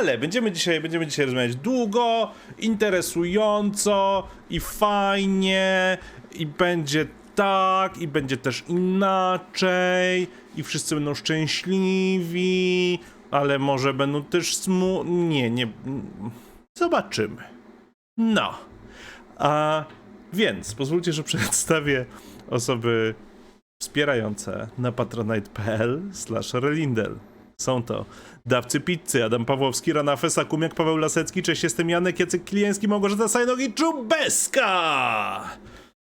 Ale będziemy dzisiaj, będziemy dzisiaj rozmawiać długo, interesująco i fajnie i będzie tak i będzie też inaczej i wszyscy będą szczęśliwi, ale może będą też smu... Nie, nie... Zobaczymy. No. A więc pozwólcie, że przedstawię osoby wspierające na patronite.pl slash relindel. Są to dawcy pizzy, Adam Pawłowski, Rana Fesa, Kumiak, Paweł Lasecki, cześć, jestem Janek, Jacek Klieński, Małgorzata Sajnog i Czubeska!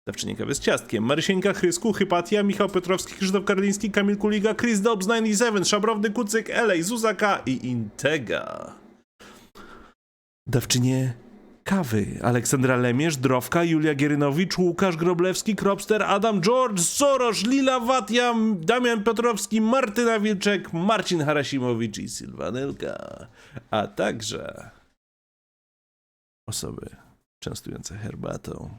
Dawczyni kawy z ciastkiem, Marysieńka, Chrysku, Hypatia, Michał Piotrowski, Krzysztof Karliński, Kamil Kuliga, Chris Dobbs 97, Szabrowny Kucyk, Elej, Zuzaka i Intega. Dawczynie kawy. Aleksandra Lemierz, Drowka, Julia Gierynowicz, Łukasz Groblewski, Kropster, Adam George, Soros, Lila Watia, Damian Piotrowski, Martyna Wilczek, Marcin Harasimowicz i Sylwanylka. A także osoby częstujące herbatą.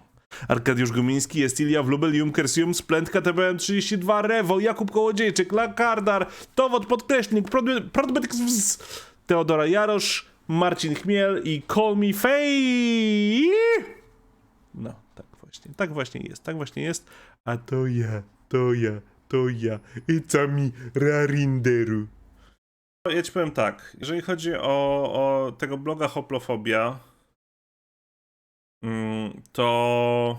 Arkadiusz Gumiński, Estilia Wlubel, Junkersium, Splendka TBM32, Rewo, Jakub Kołodziejczyk, Lakardar, Towod Podkreślnik, Prodbet Teodora Jarosz, Marcin Chmiel i Call Me Fej. No, tak właśnie, tak właśnie jest, tak właśnie jest. A to ja, to ja, to ja. I co mi rarinderu. Ja ci powiem tak, jeżeli chodzi o, o tego bloga Hoplofobia, mm, to,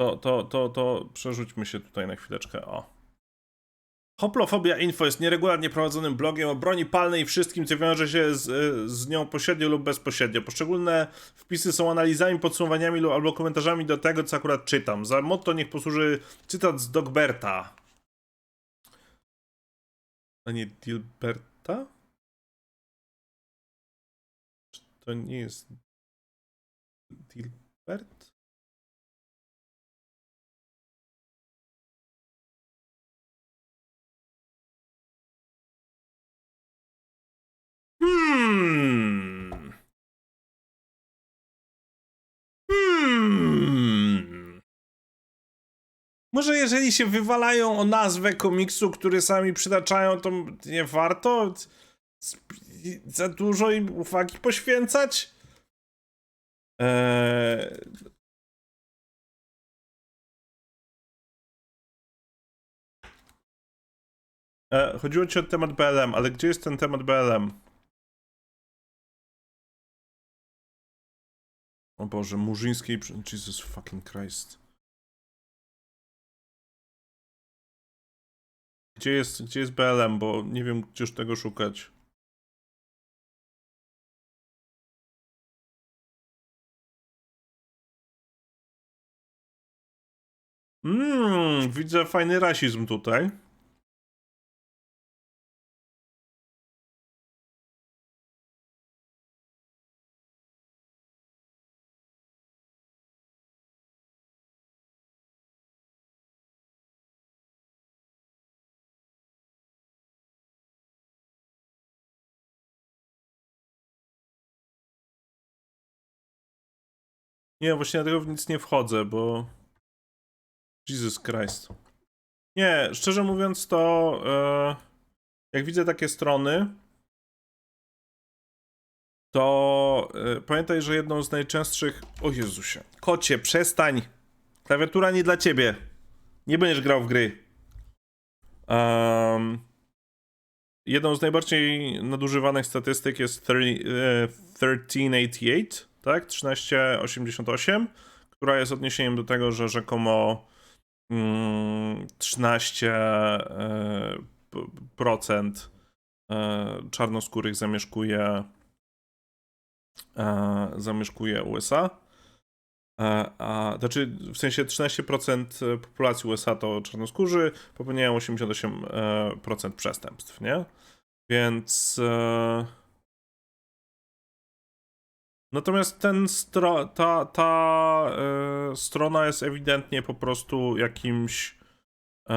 to, to, to, to przerzućmy się tutaj na chwileczkę, o. Hoplofobia Info jest nieregularnie prowadzonym blogiem o broni palnej i wszystkim, co wiąże się z, z nią pośrednio lub bezpośrednio. Poszczególne wpisy są analizami, podsumowaniami lub albo komentarzami do tego, co akurat czytam. Za motto niech posłuży cytat z Dogberta. A nie Dilberta? Czy to nie jest Dilbert? Hmm. Hmm. Może jeżeli się wywalają o nazwę komiksu, który sami przytaczają, to nie warto za dużo im uwagi poświęcać? Eee... E, chodziło ci o temat BLM, ale gdzie jest ten temat BLM? Boże, murzyńskiej... Jesus fucking Christ. Gdzie jest, gdzie jest BLM, bo nie wiem, gdzież tego szukać. Mmm, widzę fajny rasizm tutaj. Nie, właśnie dlatego w nic nie wchodzę, bo... Jesus Christ. Nie, szczerze mówiąc to... E, jak widzę takie strony, to e, pamiętaj, że jedną z najczęstszych... O Jezusie. Kocie, przestań! Klawiatura nie dla ciebie. Nie będziesz grał w gry. Um, jedną z najbardziej nadużywanych statystyk jest 1388 tak? 1388, która jest odniesieniem do tego, że rzekomo mm, 13% e, czarnoskórych zamieszkuje e, zamieszkuje USA. E, a, znaczy, w sensie 13% populacji USA to czarnoskórzy, popełniają 88% przestępstw, nie? Więc. Natomiast ten stro, ta, ta e, strona jest ewidentnie po prostu jakimś. E,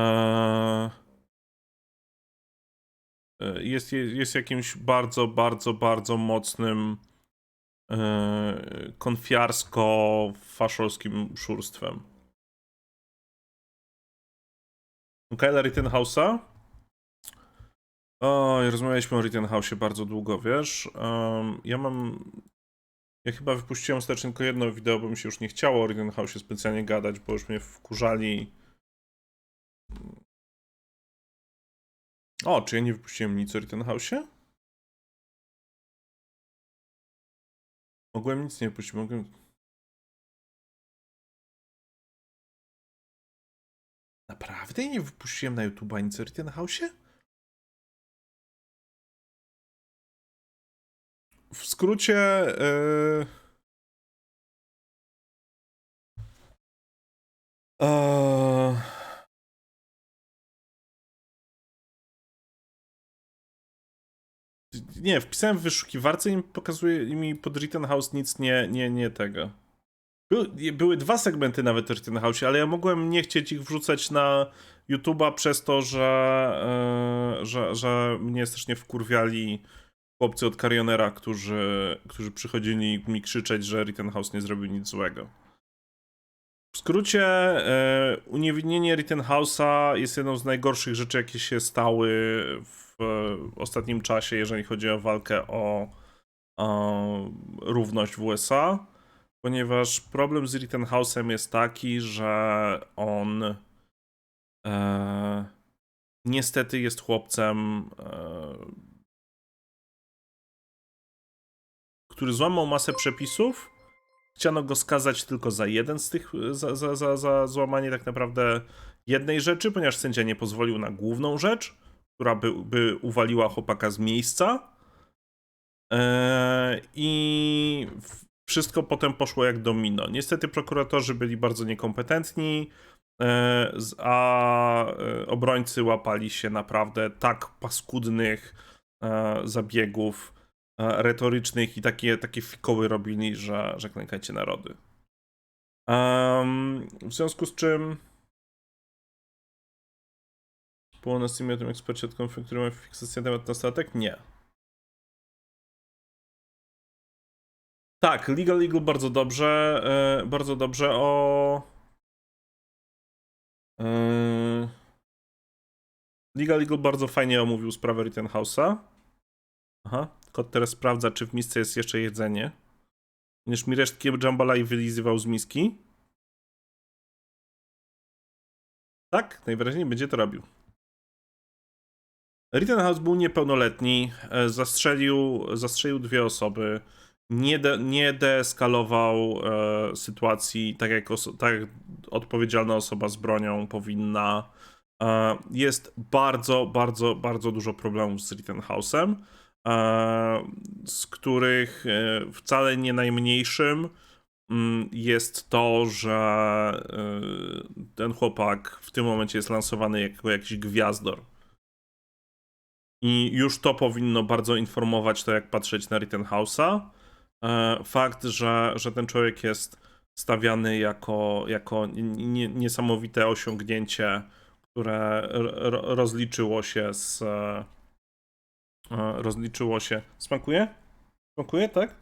e jest, jest jakimś bardzo, bardzo, bardzo mocnym e, konfiarsko-faszolskim szurstwem. Kyla Rittenhouse'a Oj, rozmawialiśmy o Rittenhouse'ie bardzo długo, wiesz. Em, ja mam... Ja chyba wypuściłem ostatecznie tylko jedno wideo, bo mi się już nie chciało o Rittenhouse'ie specjalnie gadać, bo już mnie wkurzali. O, czy ja nie wypuściłem nic o Rittenhouse'ie? Mogłem nic nie wypuścić, mogłem... Naprawdę nie wypuściłem na YouTube'a nic o Rittenhouse'ie? W skrócie. Yy... Eee... Nie, wpisałem w wyszukiwarce i mi pokazuje i mi pod Rittenhouse nic nie, nie, nie tego. Były, były dwa segmenty nawet Rittenhouse, ale ja mogłem nie chcieć ich wrzucać na YouTube'a przez to, że, yy, że, że mnie strasznie wkurwiali chłopcy od Carrionera, którzy, którzy przychodzili mi krzyczeć, że Rittenhouse nie zrobił nic złego. W skrócie, e, uniewinnienie Rittenhouse'a jest jedną z najgorszych rzeczy, jakie się stały w e, ostatnim czasie, jeżeli chodzi o walkę o, o równość w USA, ponieważ problem z Rittenhouse'em jest taki, że on e, niestety jest chłopcem e, który złamał masę przepisów. Chciano go skazać tylko za jeden z tych, za, za, za, za złamanie tak naprawdę jednej rzeczy, ponieważ sędzia nie pozwolił na główną rzecz, która by, by uwaliła chłopaka z miejsca. Eee, I wszystko potem poszło jak domino. Niestety prokuratorzy byli bardzo niekompetentni, eee, a e, obrońcy łapali się naprawdę tak paskudnych e, zabiegów, e, retorycznych i takie, takie fikoły robili, że, że klękajcie narody. Um, w związku z czym było na Steamie o tym ekspercie od konfliktu, na temat na statek? Nie. Tak, Legal Eagle bardzo dobrze, e, bardzo dobrze o... E, Legal bardzo fajnie omówił sprawę Rittenhouse'a. Aha, kot teraz sprawdza, czy w misce jest jeszcze jedzenie. Będziesz mi resztki jambalai wylizywał z miski? Tak, najwyraźniej będzie to robił. Rittenhouse był niepełnoletni, e, zastrzelił, zastrzelił dwie osoby, nie, de, nie deeskalował e, sytuacji tak jak, oso, tak jak odpowiedzialna osoba z bronią powinna. E, jest bardzo, bardzo, bardzo dużo problemów z Rittenhouse'em, z których e, wcale nie najmniejszym mm, jest to, że e, ten chłopak w tym momencie jest lansowany jako jakiś gwiazdor. I już to powinno bardzo informować to, jak patrzeć na Rittenhouse'a. E, Fakt, że, że ten człowiek jest stawiany jako, jako nie- niesamowite osiągnięcie, które ro- ro- rozliczyło się z. e, Rozliczyło się. Smakuje? Smakuje, tak?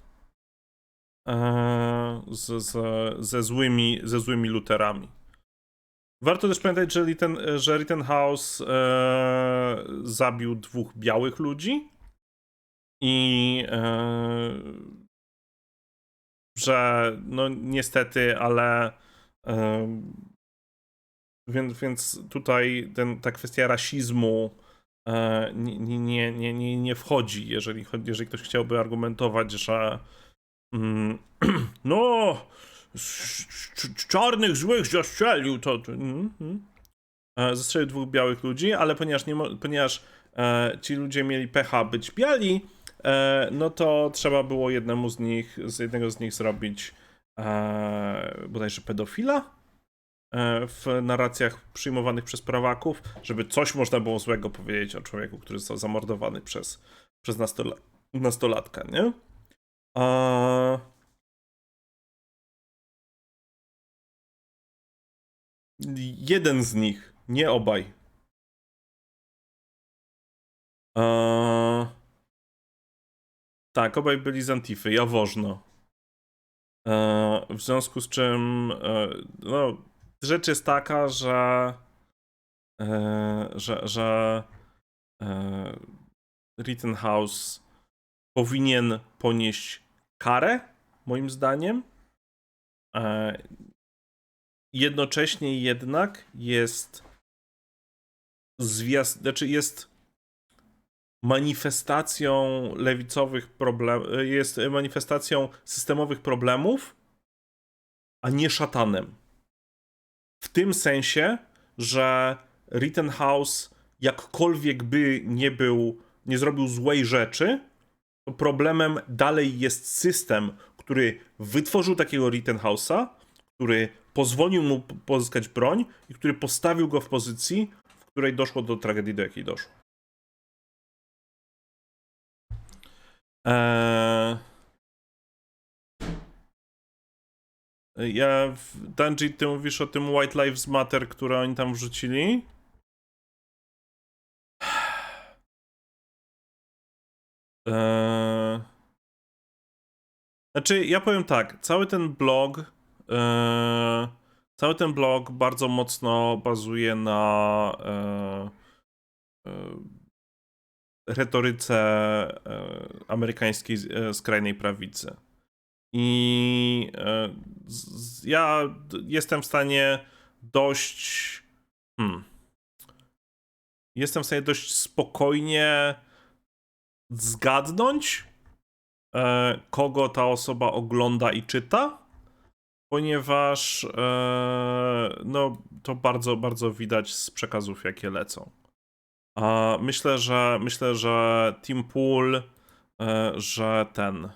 E, Z, z, ze, złymi, ze złymi luterami. Warto też pamiętać, że, Ritten, że Rittenhouse e, zabił dwóch białych ludzi i e, że no niestety, ale e, więc, więc tutaj ten, ta kwestia rasizmu nie, nie, nie, nie, nie wchodzi, jeżeli, jeżeli ktoś chciałby argumentować, że mm, no czarnych złych zastrzelił, to... mm, mm. E, Zastrzelił dwóch białych ludzi, ale ponieważ, nie, ponieważ e, ci ludzie mieli pecha być biali, e, no to trzeba było jednemu z nich, z jednego z nich zrobić e, bodajże pedofila e, w narracjach przyjmowanych przez prawaków, żeby coś można było złego powiedzieć o człowieku, który został zamordowany przez, przez nastola, nastolatka, nie? A... Jeden z nich, nie obaj. Eee... Tak, obaj byli z Antify, jawożno. Eee, w związku z czym, e, no, rzecz jest taka, że, e, że, że e, Rittenhouse powinien ponieść karę, moim zdaniem. E, jednocześnie jednak jest zwiast, znaczy jest manifestacją lewicowych problemów, jest manifestacją systemowych problemów, a nie szatanem. W tym sensie, że Rittenhouse jakkolwiek by nie był, nie zrobił złej rzeczy, to problemem dalej jest system, który wytworzył takiego Rittenhouse'a, który pozwolił mu pozyskać broń i który postawił go w pozycji, w której doszło do tragedii, do jakiej doszło. Eee... Ja, Dungy, ty mówisz o tym White Lives Matter, które oni tam wrzucili? Eee... Znaczy, ja powiem tak, cały ten blog, eee, cały ten blog bardzo mocno bazuje na eee, retoryce e, amerykańskiej e, skrajnej prawicy. I e, ja jestem w stanie dość. Hmm, jestem w stanie dość spokojnie zgadnąć, e, kogo ta osoba ogląda i czyta, ponieważ e, no, to bardzo, bardzo widać z przekazów, jakie lecą. A myślę, że myślę, że Team Pool, że ten.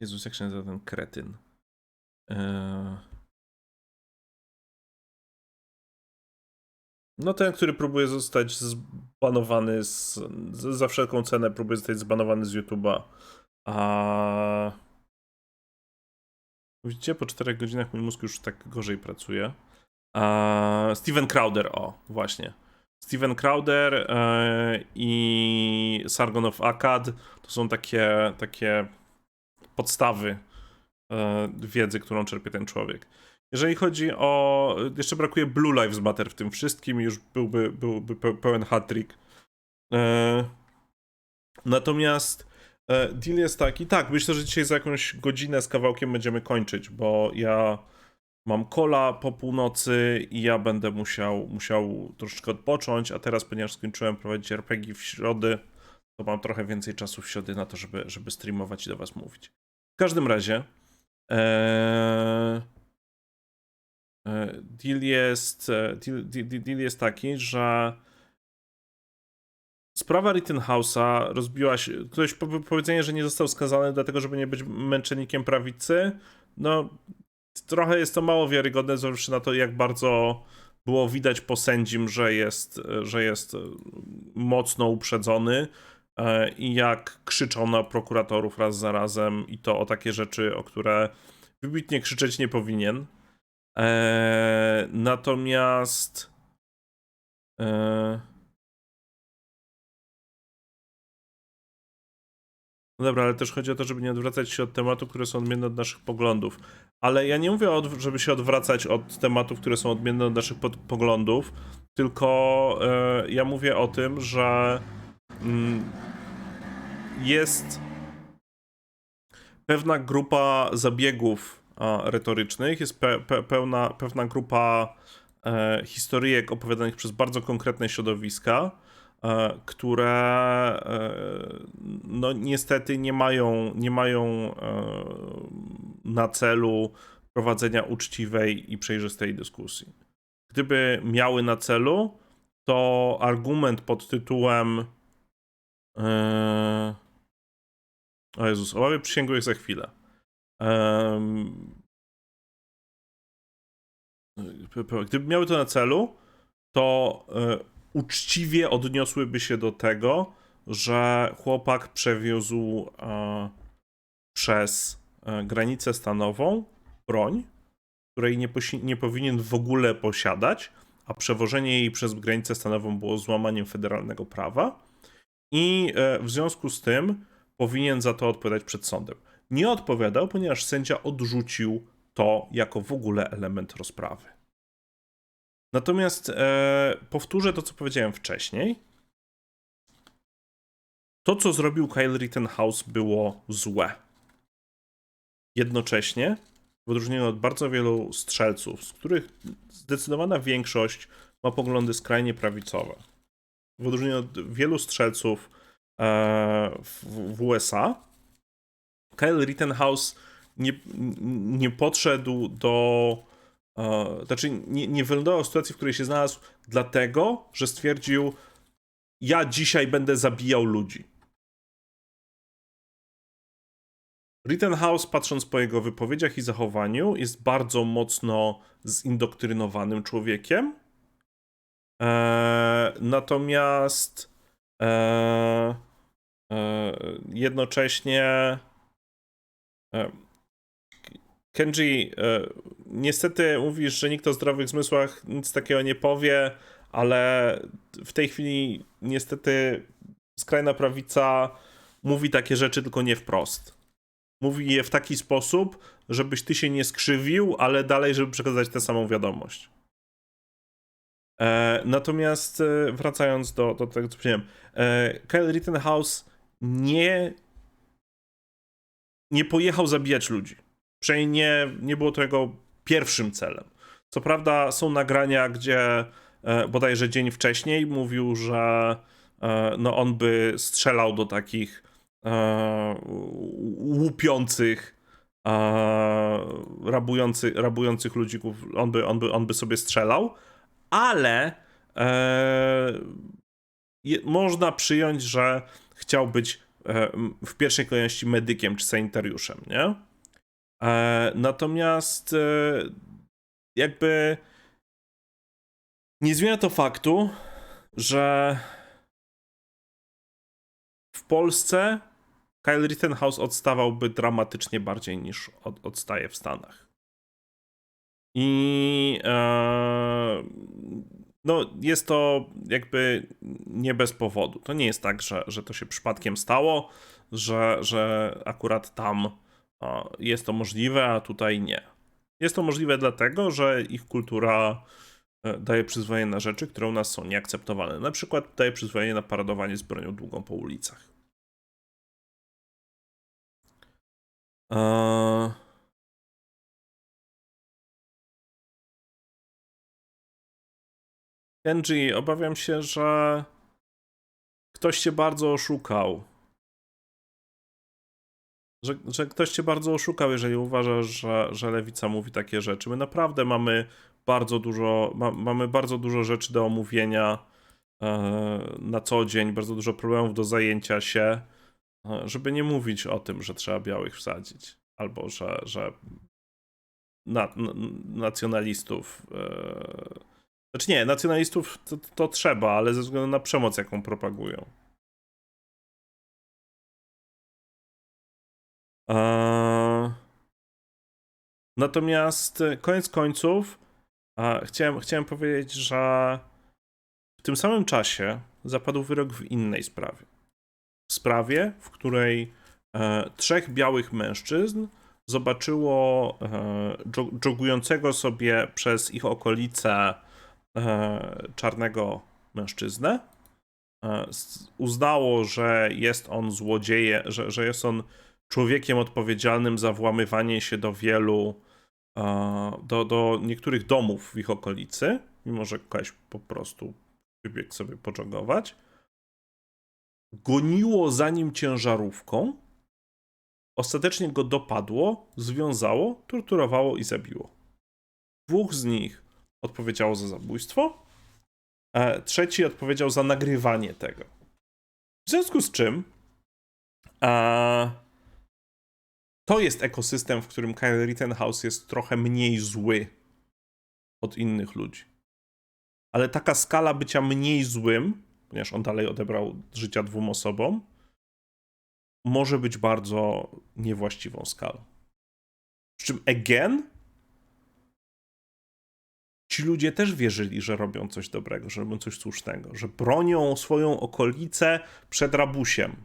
Jezus, jak się nazywa ten kretyn? E, no ten, który próbuje zostać zbanowany z, za wszelką cenę, próbuje zostać zbanowany z YouTube'a. A widzicie, po czterech godzinach mój mózg już tak gorzej pracuje. A Steven Crowder, o, właśnie. Steven Crowder e, i Sargon of Akkad to są takie, takie podstawy e, wiedzy, którą czerpie ten człowiek. Jeżeli chodzi o. Jeszcze brakuje Blue Lives Matter w tym wszystkim, już byłby, byłby pe- pełen hat-trick. E, natomiast e, deal jest taki. Tak, myślę, że dzisiaj za jakąś godzinę z kawałkiem będziemy kończyć, bo ja mam kola po północy i ja będę musiał, musiał troszeczkę odpocząć, a teraz, ponieważ skończyłem prowadzić RPG w środy, to mam trochę więcej czasu w środy na to, żeby, żeby streamować i do was mówić. Każdym razie eee, e, deal, jest, e, deal, deal, jest taki, że sprawa Rittenhouse'a rozbiła się, ktoś po- powiedzenie, że nie został skazany dlatego, żeby nie być męczennikiem prawicy, no trochę jest to mało wiarygodne, zważywszy na to, jak bardzo było widać po sędzim, że jest, że jest mocno uprzedzony. e, i jak krzyczał na prokuratorów raz za razem i to o takie rzeczy, o które wybitnie krzyczeć nie powinien. E, natomiast e, No dobra, ale też chodzi o to, żeby nie odwracać się od tematów, które są odmienne od naszych poglądów. Ale ja nie mówię, od, żeby się odwracać od tematów, które są odmienne od naszych pod, poglądów, tylko e, ja mówię o tym, że mm, jest pewna grupa zabiegów retorycznych, jest pe, pe, pełna, pewna grupa e, historyjek opowiadanych przez bardzo konkretne środowiska, e, które e, no niestety nie mają, nie mają e, na celu prowadzenia uczciwej i przejrzystej dyskusji. Gdyby miały na celu, to argument pod tytułem e, o Jezus, obawię przysięgłych za chwilę. P- Gdyby miały to na celu, to e, uczciwie odniosłyby się do tego, że chłopak przewiózł e, przez e, granicę stanową broń, której nie, nie powinien w ogóle posiadać, a przewożenie jej przez granicę stanową było złamaniem federalnego prawa i w związku z tym powinien za to odpowiadać przed sądem. Nie odpowiadał, ponieważ sędzia odrzucił to jako w ogóle element rozprawy. Natomiast e, powtórzę to, co powiedziałem wcześniej. To, co zrobił Kyle Rittenhouse, było złe. Jednocześnie, w odróżnieniu od bardzo wielu strzelców, z których zdecydowana większość ma poglądy skrajnie prawicowe, w odróżnieniu od wielu strzelców w, w USA, Kyle Rittenhouse nie, nie podszedł do. E, znaczy, nie, nie wylądował w sytuacji, w której się znalazł, dlatego, że stwierdził: Ja dzisiaj będę zabijał ludzi. Rittenhouse, patrząc po jego wypowiedziach i zachowaniu, jest bardzo mocno zindoktrynowanym człowiekiem. E, natomiast e, e, jednocześnie e, Kenji, e, niestety mówisz, że nikt o zdrowych zmysłach nic takiego nie powie, ale w tej chwili niestety skrajna prawica mówi takie rzeczy, tylko nie wprost. Mówi je w taki sposób, żebyś ty się nie skrzywił, ale dalej, żeby przekazać tę samą wiadomość. E, natomiast e, wracając do, do tego, co powiedziałem, e, Kyle Rittenhouse nie nie pojechał zabijać ludzi. Przynajmniej nie, nie było to jego pierwszym celem. Co prawda są nagrania, gdzie e, bodajże dzień wcześniej mówił, że e, no on by strzelał do takich e, łupiących, e, rabujący, rabujących ludzików, on by, on, by, on by sobie strzelał, ale e, je, można przyjąć, że chciał być e, w pierwszej kolejności medykiem czy sanitariuszem, nie? E, natomiast e, jakby nie zmienia to faktu, że w Polsce Kyle Rittenhouse odstawałby dramatycznie bardziej niż od, odstaje w Stanach. I e, no, jest to jakby nie bez powodu. To nie jest tak, że, że to się przypadkiem stało, że, że akurat tam jest to możliwe, a tutaj nie. Jest to możliwe dlatego, że ich kultura e, daje przyzwolenie na rzeczy, które u nas są nieakceptowalne. Na przykład daje przyzwolenie na paradowanie z bronią długą po ulicach. Eee... Kenji, obawiam się, że ktoś cię bardzo oszukał że, że ktoś cię bardzo oszukał, jeżeli uważasz, że, że lewica mówi takie rzeczy. My naprawdę mamy bardzo dużo, ma, mamy bardzo dużo rzeczy do omówienia e, na co dzień, bardzo dużo problemów do zajęcia się, e, żeby nie mówić o tym, że trzeba białych wsadzić, albo że, że na, nacjonalistów. E, znaczy nie, nacjonalistów to, to trzeba, ale ze względu na przemoc, jaką propagują. Eee, natomiast e, koniec końców chciałem, chciałem powiedzieć, że w tym samym czasie zapadł wyrok w innej sprawie. W sprawie, w której e, trzech białych mężczyzn zobaczyło e, sobie przez ich okolice czarnego mężczyznę. uznało, że jest on złodziejem, że, że jest on człowiekiem odpowiedzialnym za włamywanie się do wielu, do, do niektórych domów w ich okolicy, mimo że ktoś po prostu wybiegł sobie poczogować. Goniło za nim ciężarówką, ostatecznie go dopadło, związało, torturowało i zabiło. Dwóch z nich odpowiedziało za zabójstwo, trzeci odpowiedział za nagrywanie tego. W związku z czym to jest ekosystem, w którym Kyle Rittenhouse jest trochę mniej zły od innych ludzi. Ale taka skala bycia mniej złym, ponieważ on dalej odebrał życia dwóm osobom, może być bardzo niewłaściwą skalą. Przy czym, again, ci ludzie też wierzyli, że robią coś dobrego, że robią coś słusznego, że bronią swoją okolicę przed rabusiem,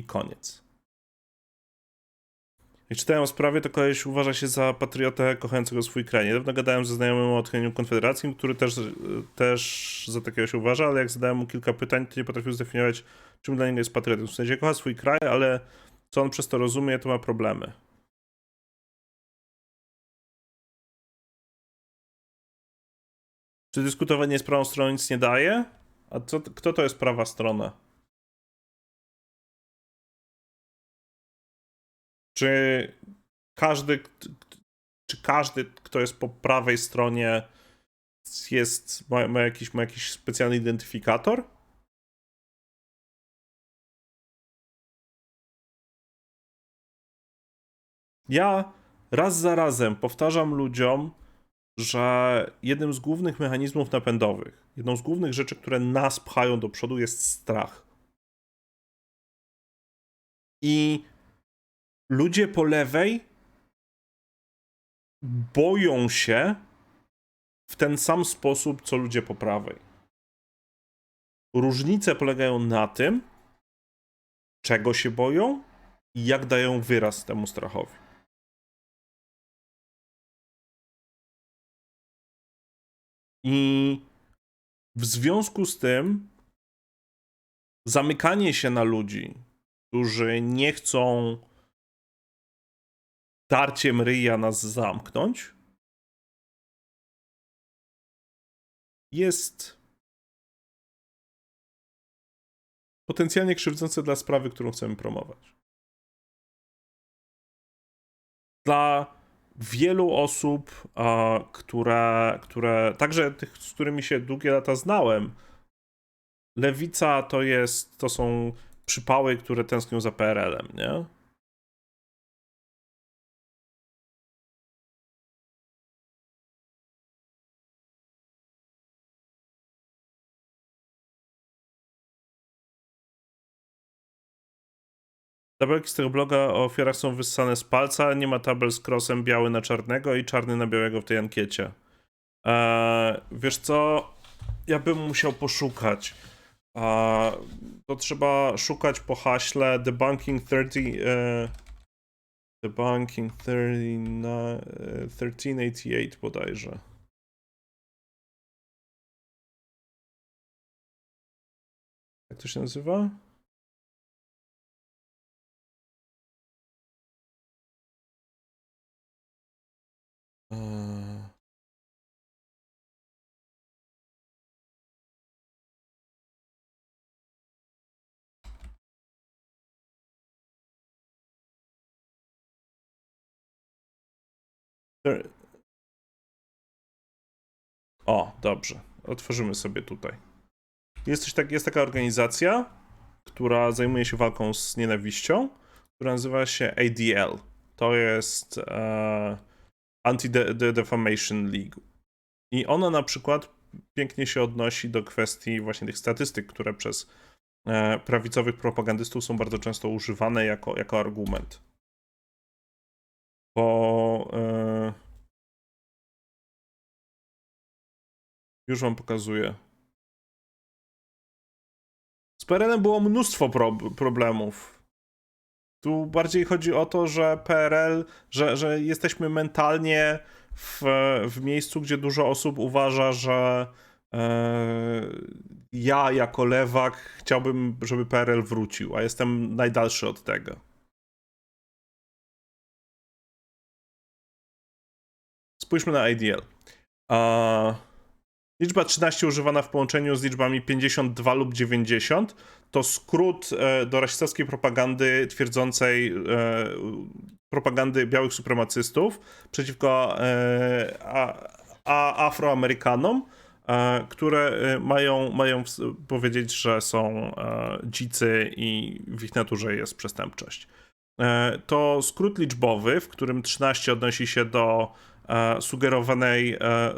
i koniec. Jak czytałem o sprawie, to koleś uważa się za patriotę kochającego swój kraj. Niedawno gadałem ze znajomym o odchyleniu Konfederacji, który też, też za takiego się uważa, ale jak zadałem mu kilka pytań, to nie potrafił zdefiniować, czym dla niego jest patriotą. W sensie kocha swój kraj, ale co on przez to rozumie, to ma problemy. Czy dyskutowanie z prawą stroną nic nie daje? A co, kto to jest prawa strona? Czy każdy, czy każdy, kto jest po prawej stronie, jest, ma, ma, jakiś, ma jakiś specjalny identyfikator? Ja raz za razem powtarzam ludziom, że jednym z głównych mechanizmów napędowych, jedną z głównych rzeczy, które nas pchają do przodu, jest strach. I ludzie po lewej boją się w ten sam sposób, co ludzie po prawej. Różnice polegają na tym, czego się boją i jak dają wyraz temu strachowi. I w związku z tym zamykanie się na ludzi, którzy nie chcą tarciem ryja nas zamknąć, jest potencjalnie krzywdzące dla sprawy, którą chcemy promować. Dla wielu osób, które, które, także tych, z którymi się długie lata znałem, lewica to jest, to są przypały, które tęsknią za PRL-em, nie? Tabelki z tego bloga o ofiarach są wyssane z palca, nie ma tabel z krosem biały na czarnego i czarny na białego w tej ankiecie. Eee, wiesz co? Ja bym musiał poszukać. Eee, to trzeba szukać po haśle debunking 30... E, debunking 30, na, 1388 bodajże. Jak to się nazywa? Eee. O, dobrze. Otworzymy sobie tutaj. Jest, coś tak, jest taka organizacja, która zajmuje się walką z nienawiścią, która nazywa się ADL. To jest e, Anti-Defamation League. I ona na przykład pięknie się odnosi do kwestii właśnie tych statystyk, które przez e, prawicowych propagandystów są bardzo często używane jako, jako argument. Bo e, już wam pokazuję. Z PRL-em było mnóstwo pro problemów tu bardziej chodzi o to, że PRL, że, że jesteśmy mentalnie w, w miejscu, gdzie dużo osób uważa, że e, ja jako lewak chciałbym, żeby PRL wrócił, a jestem najdalszy od tego. Spójrzmy na IDL. Uh, Liczba 13 używana w połączeniu z liczbami 52 lub 90 to skrót e, do rasistowskiej propagandy twierdzącej e, propagandy białych supremacystów przeciwko e, Afroamerykanom, które mają, mają powiedzieć, że są dzicy i w ich naturze jest przestępczość. To skrót liczbowy, w którym 13 odnosi się do sugerowanej, e,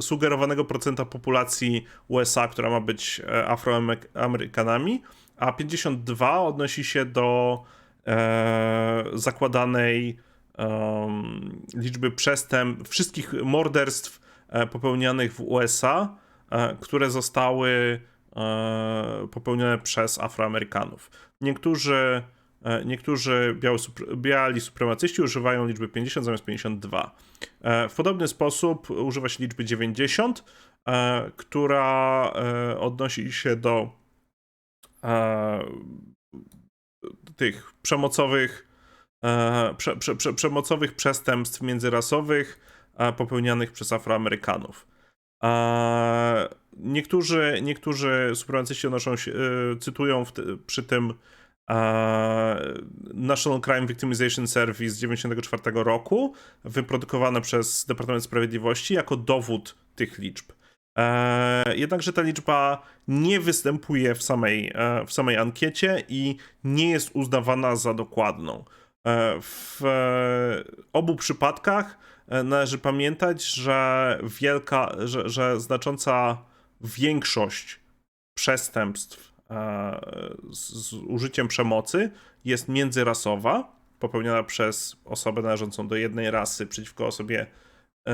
sugerowanego procenta populacji USA, która ma być e, Afroamerykanami, a 52 odnosi się do zakładanej liczby przestępstw, wszystkich morderstw popełnianych w USA, które zostały popełnione przez Afroamerykanów. Niektórzy E, Niektórzy biały, supr- biali supremacyści używają liczby 50 zamiast 52. E, W podobny sposób używa się liczby 90, e, która e, odnosi się do e, tych przemocowych, e, prze, prze, prze, przemocowych przestępstw międzyrasowych e, popełnianych przez Afroamerykanów. E, Niektórzy, niektórzy supremacyści odnoszą się, e, cytują przy tym e, National Crime Victimization Service z 1994 roku, wyprodukowane przez Departament Sprawiedliwości jako dowód tych liczb. E, jednakże ta liczba nie występuje w samej, e, w samej ankiecie i nie jest uznawana za dokładną. E, w obu przypadkach należy pamiętać, że wielka, że, że znacząca większość przestępstw z, z użyciem przemocy jest międzyrasowa, popełniona przez osobę należącą do jednej rasy przeciwko osobie e,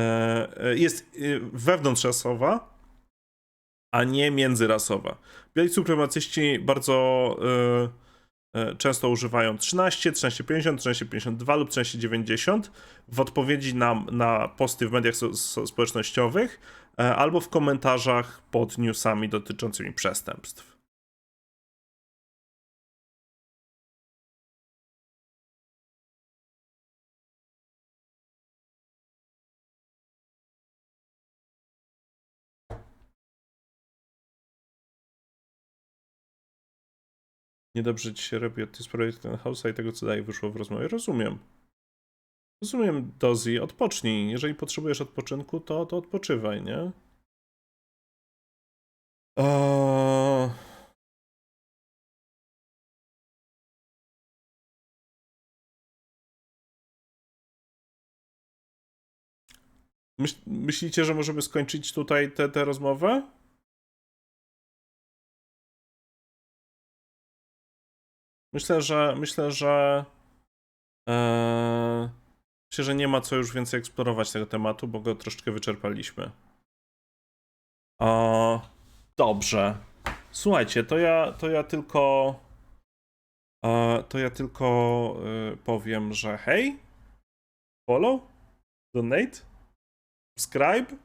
e, jest e, wewnątrzrasowa, a nie międzyrasowa. Biali supremacyści bardzo e, e, często używają 13, 1350, 1352 lub 1390 w odpowiedzi na, na posty w mediach społecznościowych e, albo w komentarzach pod newsami dotyczącymi przestępstw. Niedobrze ci się robi od tej sprawy House'a i tego, co dalej wyszło w rozmowie. Rozumiem. Rozumiem, Dozi, odpocznij. Jeżeli potrzebujesz odpoczynku, to, to odpoczywaj, nie? Eee... Myśl, myślicie, że możemy skończyć tutaj tę rozmowę? Myślę, że myślę, że eee, myślę, że nie ma co już więcej eksplorować tego tematu, bo go troszeczkę wyczerpaliśmy. O, dobrze. Słuchajcie, to ja, to ja tylko e, to ja tylko e, powiem, że hej, follow, donate, subscribe